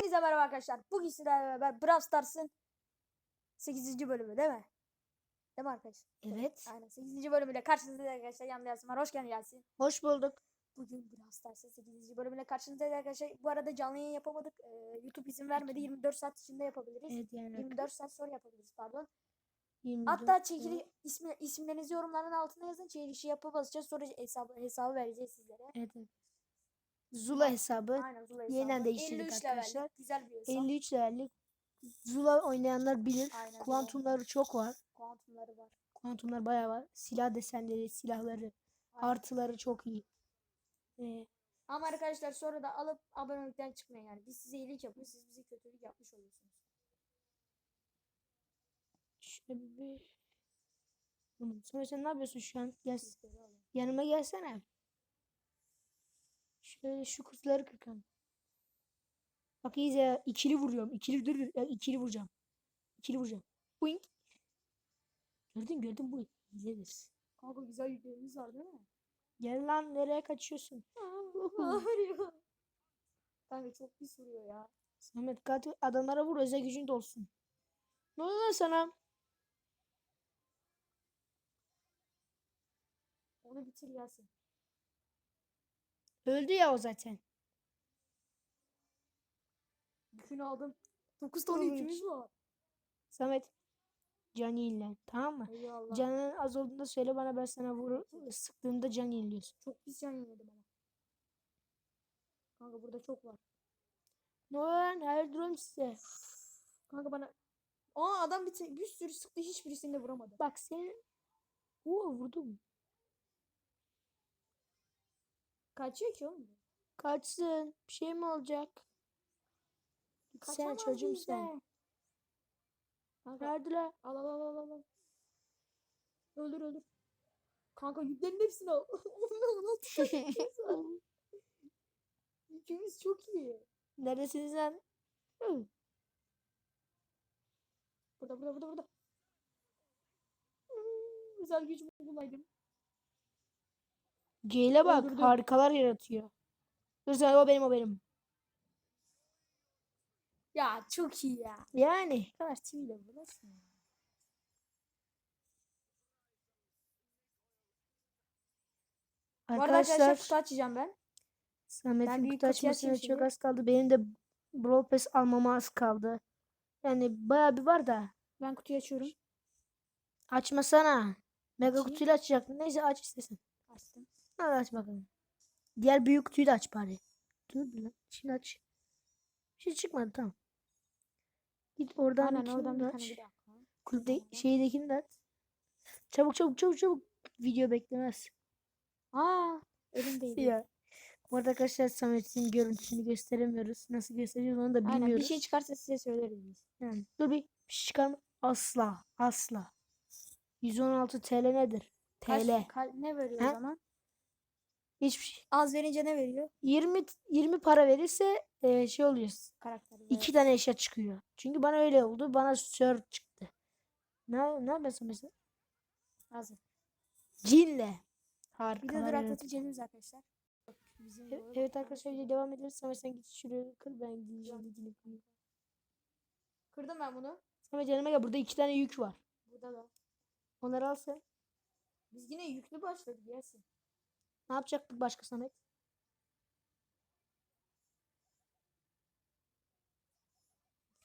Hepinize merhaba arkadaşlar. Bugün sizlerle beraber Brawl Stars'ın 8. bölümü değil mi? Değil mi arkadaşlar? Evet. Aynen 8. bölümüyle karşınızdayız arkadaşlar. Yanımda Yasin var. Hoş geldin Yasin. Hoş bulduk. Bugün Brawl Stars'ın 8. bölümüyle karşınızdayız arkadaşlar. Bu arada canlı yayın yapamadık. Ee, YouTube izin vermedi. 24 saat içinde yapabiliriz. Evet yani. 24 saat sonra yapabiliriz pardon. 24 Hatta çekili ismi, isimlerinizi yorumların altına yazın. Çekilişi yapıp basacağız. Sonra hesabı, hesabı vereceğiz sizlere. Evet. Zula hesabı. Aynen Zula hesabı. Yeniden değiştirdik 53 arkadaşlar. levellik, Güzel bir hesap. 53 levellik. Zula oynayanlar bilir. Aynen. Kuantumları çok var. Kuantumları var. Kuantumlar bayağı var. Silah desenleri, silahları, Aynen. artıları çok iyi. Ee, Ama arkadaşlar sonra da alıp abonelikten çıkmayın yani. Biz size iyilik yapıyoruz, siz bize kötülük yapmış oluyorsunuz. şöyle bir... Sonra sen ne yapıyorsun şu an? Gel, yanıma gelsene. Şöyle şu kutuları kırkalım. Bak iyice ikili vuruyorum. İkili dur dur. Ya, ikili vuracağım. İkili vuracağım. Boink. Gördün gördün bu iyidir. Kanka güzel yüklerimiz var değil mi? Gel lan nereye kaçıyorsun? Ağrıyor. Kanka çok pis vuruyor ya. Samet kaç adamlara vur özel gücün de olsun. Ne oluyor lan sana? Onu bitir Yasin. Öldü ya o zaten. Yükünü aldım. 9 tane yükümüz var. Samet. Can yenile. Tamam mı? Eyvallah. Canın az olduğunda söyle bana ben sana vur sıktığımda can yeniliyorsun. Çok pis can yemedim ama. Kanka burada çok var. Ne oluyor lan? Hayırdır oğlum size? Kanka bana... Aa adam bir, bir sürü sıktı hiçbirisini de vuramadı. Bak seni. Oo vurdum. Kaçıyor ki oğlum. Kaçsın. Bir şey mi olacak? Sen çocuğum bize. sen. Lan? Al al al al al. Öldür öldür. Kanka yüklerin hepsini al. Nasıl? Yükümüz çok iyi. Neredesiniz lan? Hı. Burada burada burada burada. Özel gücümü bulaydım. Gale bak Öldürdüm. harikalar yaratıyor. Dur sen o benim o benim. Ya çok iyi ya. Yani. Ne kadar timiyle bulaşsın ya. Bu arada arkadaşlar kutu açacağım ben. Ben Samet'in büyük kutu kutuyu açmasına açayım çok şimdi. az kaldı. Benim de Brawl Pass almama az kaldı. Yani bayağı bir var da. Ben kutuyu açıyorum. Açmasana. Mega Açayım. kutuyla açacaktın. Neyse aç istesin. Açtım. Hadi aç bakalım. Diğer büyük kutuyu da aç bari. Dur lan. Şimdi aç. Bir şey çıkmadı tamam. Git oradan Aynen oradan de aç. Kulüpte şeydekini de aç. Çabuk çabuk çabuk çabuk. Video beklemez. Aa elimdeydi. Ya. Bu arada arkadaşlar Samet'in görüntüsünü gösteremiyoruz. Nasıl göstereceğiz onu da bilmiyoruz. Aynen bir şey çıkarsa size söyleriz biz. Yani, dur bir, bir şey çıkarma. Asla. Asla. 116 TL nedir? Kaç- TL. ka- ne veriyor o zaman? Hiçbir şey. Az verince ne veriyor? 20 20 para verirse e, şey oluyor. Karakteri. İki tane eşya çıkıyor. Çünkü bana öyle oldu. Bana sör çıktı. Ne ne yapıyorsun mesela? Az. Cinle. Bir Harika. de duraklatıcımız arkadaşlar. Bizim Evet, evet arkadaşlar video devam edelim. Samet sen git şuraya kır ben gideceğim. Kırdım ben bunu. Samet yanıma gel. Burada iki tane yük var. Burada da. Onları al sen. Biz yine yüklü başladık Yasin. Ne yapacaktık başka Samet?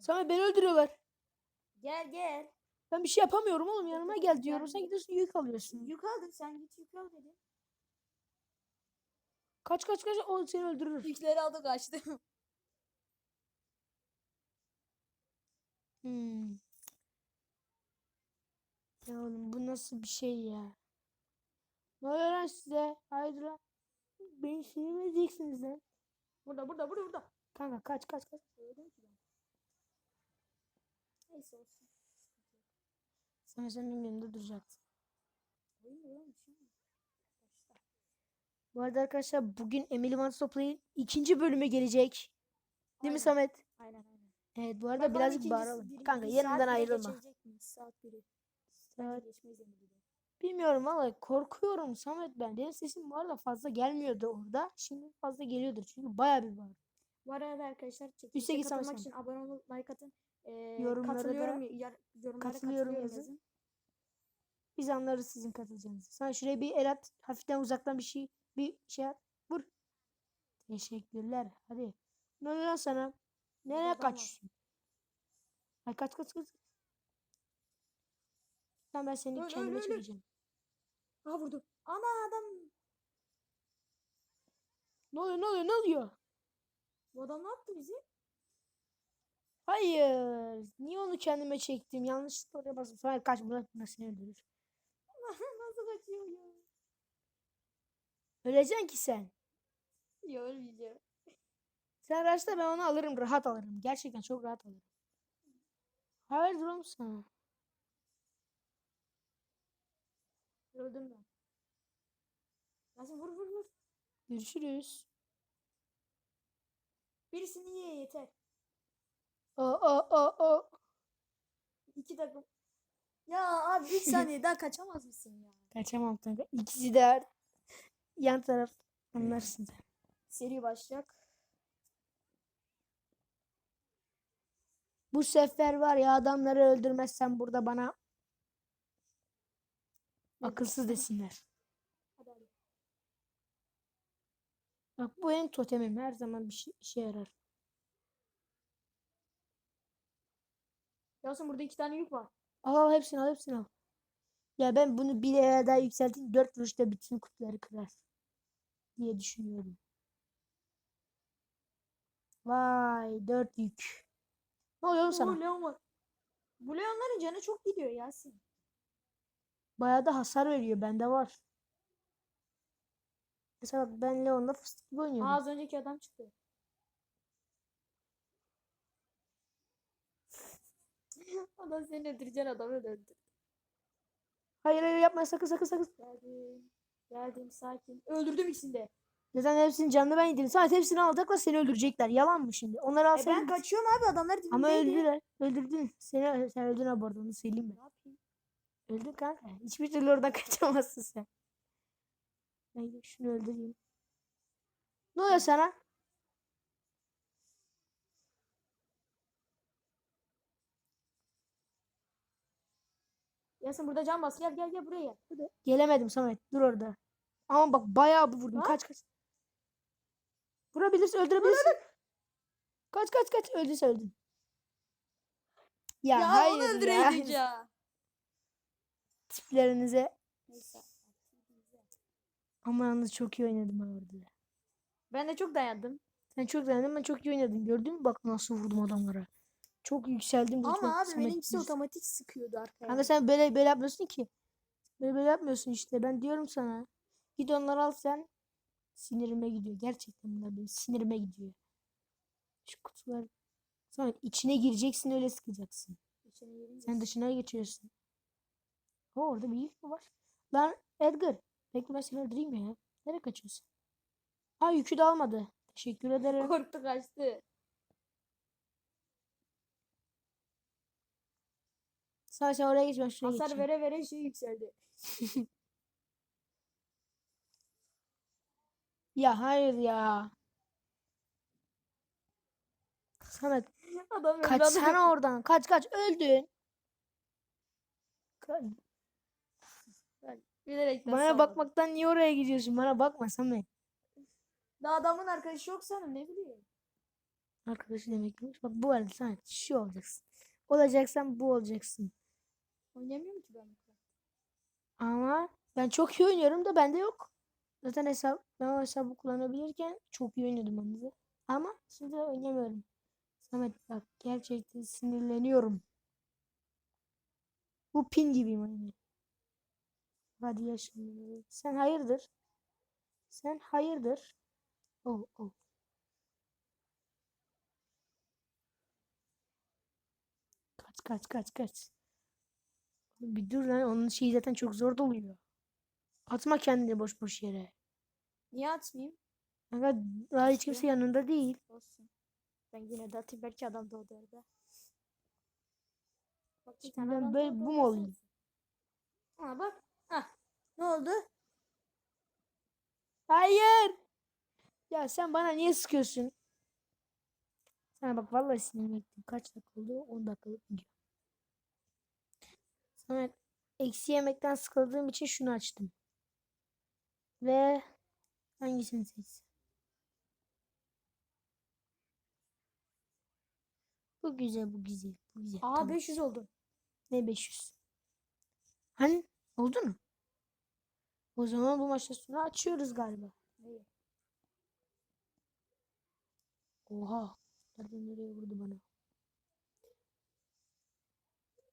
Samet beni öldürüyorlar. Gel gel. Ben bir şey yapamıyorum oğlum yanıma gel diyorum. Sen gidiyorsun yük alıyorsun. Yük aldım sen git yük al dedim. Kaç kaç kaç o seni öldürür. Yükleri aldı kaçtı. Hmm. Ya oğlum bu nasıl bir şey ya? Ne oluyor lan size? Haydi lan. Beni sinirleyeceksiniz lan. burada burada burada burada. Kanka kaç kaç kaç. Neyse olsun. Sen senin yanında duracaksın. Şey mi? Bu arada arkadaşlar bugün Emily Wants to Play'in ikinci bölümü gelecek. Değil mi Aynen. Samet? Aynen aynen. Evet bu arada Bakalım birazcık bağıralım. Kanka bile ayrılma. Saat biri. Saat- Geçmeyiz. Bilmiyorum valla korkuyorum Samet ben. Benim sesim bu arada fazla gelmiyordu orada. Şimdi fazla geliyordur çünkü bayağı bir var. Bu arada arkadaşlar çekilişe katılmak için abone olup like atın. Ee, Yorumlara da- katılıyorum, yar- yorumlara katılıyorum katılıyorum yazın. yazın. Biz anlarız sizin katılacağınızı. Sen şuraya bir el at. Hafiften uzaktan bir şey bir şey at. Vur. Teşekkürler. Hadi. Ne oluyor sana? Nereye var. kaçıyorsun? Ay kaç kaç kaç. Tamam ben seni öl, kendime öl. çekeceğim. Aha vurdu. Ana adam. Ne oluyor ne oluyor ne oluyor? Bu adam ne yaptı bizi? Hayır. Niye onu kendime çektim? Yanlışlıkla oraya bastım. Sonra kaç Murat seni öldürür. Nasıl kaçıyor ya? Öleceksin ki sen. Ya ölmeyeceğim. Sen raşla ben onu alırım. Rahat alırım. Gerçekten çok rahat alırım. Hayır durum sana. Öldüm ben. Yasin vur vur vur. Görüşürüz. Birisini ye yeter. O o o o. İki takım. Ya abi 3 saniye daha kaçamaz mısın ya? Kaçamam kanka. İkisi de yan taraf. Anlarsın sen. Seri başlayacak. Bu sefer var ya adamları öldürmezsen burada bana akılsız desinler. Bak bu en totemim. Her zaman bir şey, işe yarar. Yasin burada iki tane yük var. Al al hepsini al hepsini al. Ya ben bunu bir liraya daha yükselteyim. Dört vuruşta bütün kutuları kırar. Diye düşünüyorum. Vay dört yük. Ne oluyor sana? Leon var. Bu Leon'ların canı çok gidiyor Yasin. Bayağı da hasar veriyor. Bende var. Mesela bak ben Leon'la fıstık gibi oynuyorum. Aa, az önceki adam çıktı. adam seni öldüreceksin adamı öldürdü. Hayır hayır yapma sakın sakın sakın. Geldim. Geldim sakin. Öldürdüm ikisini de. Zaten hepsinin canını ben yedim. Sadece hepsini alacaklar seni öldürecekler. Yalan mı şimdi? Onları E alsaydın. ben kaçıyorum abi adamlar dibimdeydi. Ama öldüler. Öldürdün. Seni sen öldün abi orada onu söyleyeyim ben. Öldün kanka. Hiçbir türlü oradan kaçamazsın sen. Ben şunu öldüreyim. Ne oluyor sana? Yasin burada can bas. Gel gel gel buraya gel. Hadi. Gelemedim Samet. Dur orada. Ama bak bayağı bir vurdum. Lan. Kaç kaç. Vurabilirsin, öldürebilirsin. Kaç kaç kaç. Öldüyse öldün. Ya, Ya, hayır onu ya. öldüreydik ya. Tiplerinize. Neyse. Ama yalnız çok iyi oynadım ben orada. Ben de çok dayandım. Sen çok beğendin ben çok iyi oynadın. Gördün mü bak nasıl vurdum adamlara. Çok yükseldim. bu Ama abi benimkisi otomatik sıkıyordu arkaya. Kanka sen böyle böyle yapmıyorsun ki. Böyle böyle yapmıyorsun işte. Ben diyorum sana. Git onları al sen. Sinirime gidiyor. Gerçekten bunlar benim sinirime gidiyor. Şu kutular. Sonra içine gireceksin öyle sıkacaksın. İçine girince Sen dışına geçiyorsun. O orada bir yük mü var? Lan Edgar. Bekle ben seni öldüreyim ya. Nereye kaçıyorsun? Ha yükü de almadı. Teşekkür ederim. korktu kaçtı. Sen sen oraya geç ben şuraya Hasar geçeyim. vere vere şey yükseldi. Ya hayır ya. Samet Adam adam kaçsana oradan. Kaç kaç öldün. Ka- Bilerek Bana bakmaktan niye oraya gidiyorsun? Bana bakma Samet. Da adamın arkadaşı yok sanırım ne bileyim. Arkadaşı demekmiş. Bak bu arada Samet şu olacaksın. Olacaksan bu olacaksın. Oynayamıyorum ki ben. Ama ben çok iyi oynuyorum da bende yok. Zaten hesap ben o hesabı kullanabilirken çok iyi oynuyordum onu. Ama şimdi oynamıyorum. Samet bak gerçekten sinirleniyorum. Bu pin gibiyim aynı. Hadi ya şimdi. Sen hayırdır? Sen hayırdır? Oh oh. Kaç kaç kaç kaç. Bir dur lan onun şeyi zaten çok zor doluyor. Atma kendini boş boş yere. Niye atmayayım? Kanka daha hiç kimse yanında değil. Olsun. Ben yine de atayım belki adam doğdu orada. Bak, ben böyle bu mu olayım? Ha bak. Hah. Ne oldu? Hayır. Ya sen bana niye sıkıyorsun? Ha bak vallahi sinirime gittim. Kaç dakika oldu? 10 dakikalık video. Samet eksi yemekten sıkıldığım için şunu açtım. Ve hangisini seçsem? Bu güzel, bu güzel, bu güzel. Aa Tamam. 500 oldu. Ne 500? Hani oldu mu? O zaman bu maçta sonra açıyoruz galiba. Hayır. Oha. Nereden nereye vurdu bana?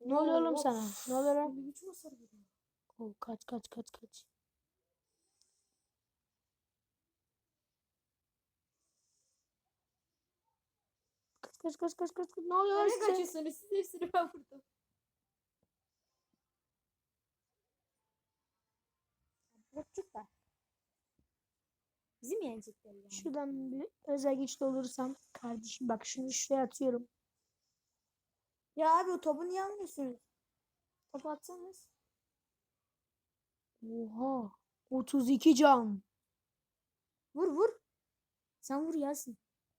Ne oluyor oğlum sana? Ne oluyor lan? Bir güç. Oo, kaç kaç kaç kaç. Kaç kaç kaç kaç kaç. Ne oluyor size? kaçıyorsunuz? Siz hepsini ben vurdum. Botçuklar. Bizim yenecekler yani. Şuradan bir özel güçlü olursam kardeşim bak şunu şuraya atıyorum. Ya abi o topu niye almıyorsunuz? Topu atsanız. Oha. 32 can. Vur vur. Sen vur Yasin.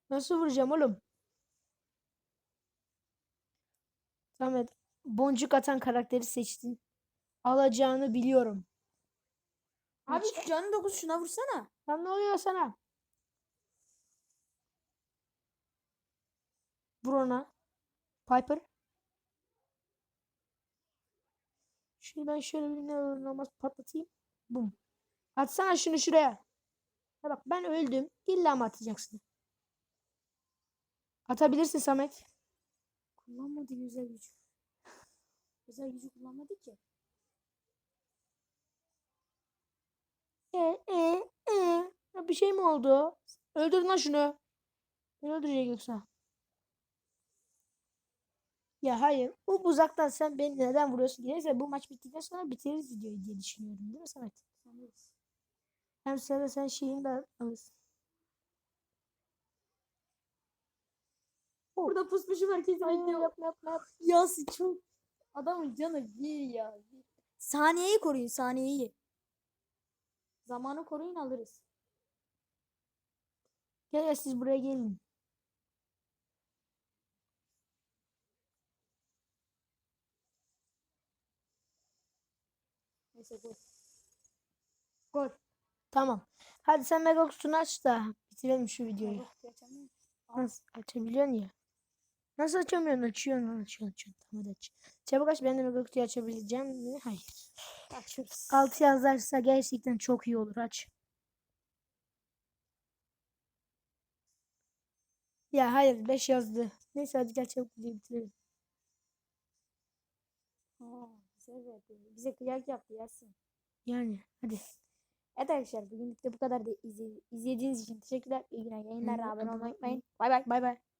Nasıl vuracağım oğlum? Samet, boncuk atan karakteri seçtin. Alacağını biliyorum. Abi şu canın dokuz şuna vursana. Lan ne oluyor sana? Vur ona. Piper. Şunu ben şöyle bir ne olur olmaz patlatayım. Bum. Atsana şunu şuraya. Ha bak ben öldüm. İlla mı atacaksın? Atabilirsin Samet. Kullanmadı özel gücü. Özel gücü kullanmadı ki. E e e. Ya Bir şey mi oldu? Öldür lan şunu. Beni öldürecek yoksa. Ya hayır. Bu uzaktan sen beni neden vuruyorsun? Neyse bu maç bittikten sonra bitiririz videoyu diye düşünüyorum değil mi Samet? Hem sonra sen şeyini de alırsın. Burada pusmuşum herkesi Ay, bekliyor. yapma yapma yapma. Yasin çok. Adamın canı bir ya. bir. Saniyeyi koruyun saniyeyi. Zamanı koruyun alırız. Gel gel siz buraya gelin. Neyse gol. Gol. Tamam. Hadi sen Megakutu'nu aç da bitirelim şu videoyu. Nasıl açabiliyorsun ya? Nasıl açamıyorsun? Açıyorsun, açıyorsun, açıyorsun. Tamam hadi aç. Çabuk aç. Ben de Megakutu'yu açabileceğim mi? Hayır. Açıyoruz. Altı yazarsa gerçekten çok iyi olur. Aç. Ya hayır 5 yazdı. Neyse hadi gel çabuk videoyu bitirelim. Aa, bize kıyak yaptı Yasin. Yani hadi. Evet arkadaşlar bugünlük de bu kadar da izlediğiniz için teşekkürler. İyi günler. Yayınlar. Abone olmayı unutmayın. Bay bay. Bay bay.